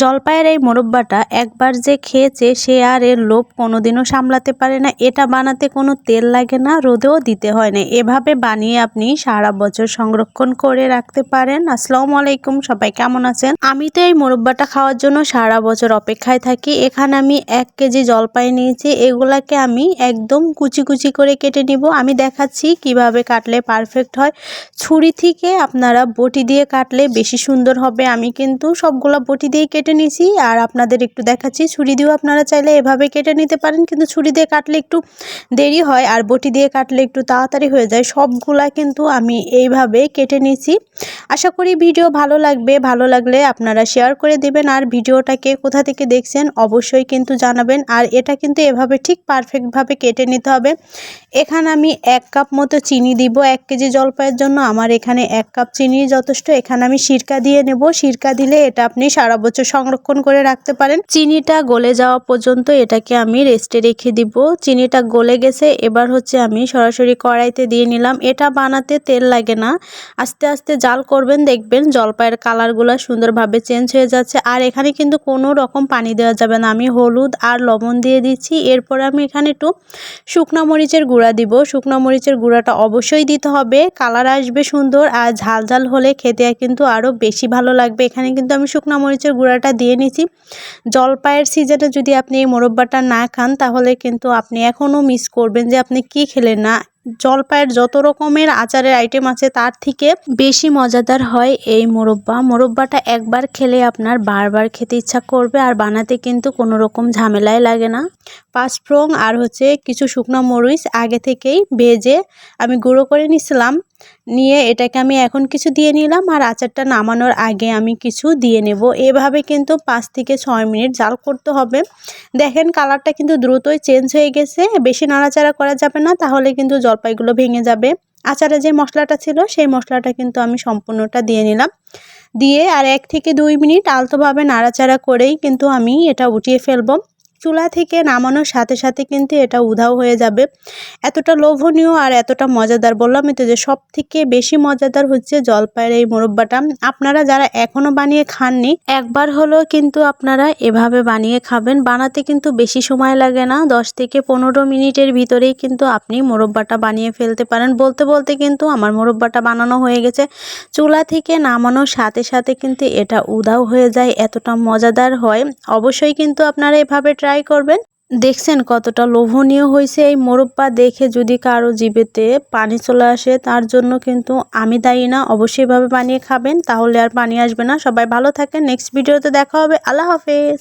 জলপাইয়ের এই মোরব্বাটা একবার যে খেয়েছে, সে আর এর লোভ কোনোদিনও সামলাতে পারে না। এটা বানাতে কোনো তেল লাগে না, রোদেও দিতে হয় না। এভাবে বানিয়ে আপনি সারা বছর সংরক্ষণ করে রাখতে পারেন। আসসালামু আলাইকুম, সবাই কেমন আছেন? আমি তো এই মোরব্বাটা খাওয়ার জন্য সারা বছর অপেক্ষায় থাকি। এখানে আমি এক কেজি জলপাই নিয়েছি। এগুলাকে আমি একদম কুচি কুচি করে কেটে নিব। আমি দেখাচ্ছি কীভাবে কাটলে পারফেক্ট হয়। ছুরি থেকে আপনারা বটি দিয়ে কাটলে বেশি সুন্দর হবে। আমি কিন্তু সবগুলা বটি দিয়ে কেটে নিয়েছি আর আপনাদের একটু দেখাচ্ছি। ছুরি দিয়েও আপনারা চাইলে এভাবে কেটে নিতে পারেন, কিন্তু ছুরি দিয়ে কাটলে একটু দেরি হয় আর বটি দিয়ে কাটলে একটু তাড়াতাড়ি হয়ে যায়। সবগুলা কিন্তু আমি এইভাবে কেটে নিয়েছি। আশা করি ভিডিও ভালো লাগবে। ভালো লাগলে আপনারা শেয়ার করে দেবেন আর ভিডিওটাকে কোথা থেকে দেখছেন অবশ্যই কিন্তু জানাবেন। আর এটা কিন্তু এভাবে ঠিক পারফেক্টভাবে কেটে নিতে হবে। এখানে আমি এক কাপ মতো চিনি দিব, এক কেজি জলপাইয়ের জন্য। আমার এখানে এক কাপ চিনি যথেষ্ট। এখানে আমি সিরকা দিয়ে নেব। সিরকা দিলে এটা আপনি সারা বছর সংরক্ষণ করে রাখতে পারেন। চিনিটা গলে যাওয়া পর্যন্ত এটাকে আমি রেস্টে রেখে দিব। চিনিটা গলে গেছে, এবার হচ্ছে আমি সরাসরি কড়াইতে দিয়ে নিলাম। এটা বানাতে তেল লাগে না। আস্তে আস্তে জাল করবেন, দেখবেন জলপাইয়ের কালারগুলো সুন্দরভাবে চেঞ্জ হয়ে যাচ্ছে। আর এখানে কিন্তু কোনো রকম পানি দেওয়া যাবে না। আমি হলুদ আর লবণ দিয়ে দিচ্ছি। এরপর আমি এখানে একটু শুকনো মরিচের গুঁড়া দিব। শুকনো মরিচের গুঁড়াটা অবশ্যই দিতে হবে। কালার আসবে সুন্দর আর ঝাল ঝাল হলে খেতে কিন্তু আরও বেশি ভালো লাগবে। এখানে কিন্তু আমি শুকনো মরিচের গুঁড়াটা দিয়ে নিছি। জলপাইয়ের সিজনে যদি আপনি এই মোরব্বাটা না খান, তাহলে কিন্তু আপনি এখনও মিস করবেন যে আপনি কি খেলেন, না জলপাইয়ের যত রকমের আচারের আইটেম আছে, তার থেকে বেশি মজাদার হয় এই মোরব্বা। মোরব্বাটা একবার খেলে আপনার বারবার খেতে ইচ্ছা করবে আর বানাতে কিন্তু কোনো রকম ঝামেলাই লাগে না। পাঁচফোড়ন আর হচ্ছে কিছু শুকনো মরিচ আগে থেকেই ভেজে আমি গুঁড়ো করে নিছিলাম। নিয়ে এটাকে আমি এখন কিছু দিয়ে নিলাম আর আচারটা নামানোর আগে আমি কিছু দিয়ে নেব। এভাবে কিন্তু পাঁচ থেকে ছয় মিনিট জাল করতে হবে। দেখেন কালারটা কিন্তু দ্রুতই চেঞ্জ হয়ে গেছে। বেশি নাড়াচাড়া করা যাবে না, তাহলে কিন্তু জলপাইগুলো ভেঙে যাবে। আচারে যে মশলাটা ছিল, সেই মশলাটা কিন্তু আমি সম্পূর্ণটা দিয়ে নিলাম। দিয়ে আর এক থেকে দুই মিনিট আলতোভাবে নাড়াচাড়া করেই কিন্তু আমি এটা উঠিয়ে ফেলব। চুলা থেকে নামানোর সাথে সাথে কিন্তু এটা উধাও হয়ে যাবে। এতটা লোভনীয় আর এতটা মজাদার, বললামই তো যে সব থেকে বেশি মজাদার হচ্ছে জলপাইয়ের এই মোরব্বাটা। আপনারা যারা এখনও বানিয়ে খাননি, একবার হলেও কিন্তু আপনারা এভাবে বানিয়ে খাবেন। বানাতে কিন্তু বেশি সময় লাগে না, দশ থেকে পনেরো মিনিটের ভিতরেই কিন্তু আপনি মোরব্বাটা বানিয়ে ফেলতে পারেন। বলতে বলতে কিন্তু আমার মোরব্বাটা বানানো হয়ে গেছে। চুলা থেকে নামানোর সাথে সাথে কিন্তু এটা উধাও হয়ে যায়, এতটা মজাদার হয়। অবশ্যই কিন্তু আপনারা এভাবে ট্রাই করবেন। দেখছেন কতটা লোভনীয় হয়েছে এই মোরব্বা দেখে যদি কারও জীবেতে পানি চলে আসে, তার জন্য কিন্তু আমি দায়ী না। অবশ্যইভাবে বানিয়ে খাবেন, তাহলে আর পানি আসবে না। সবাই ভালো থাকেন। নেক্সট ভিডিওতে দেখা হবে। আল্লাহ হাফেজ।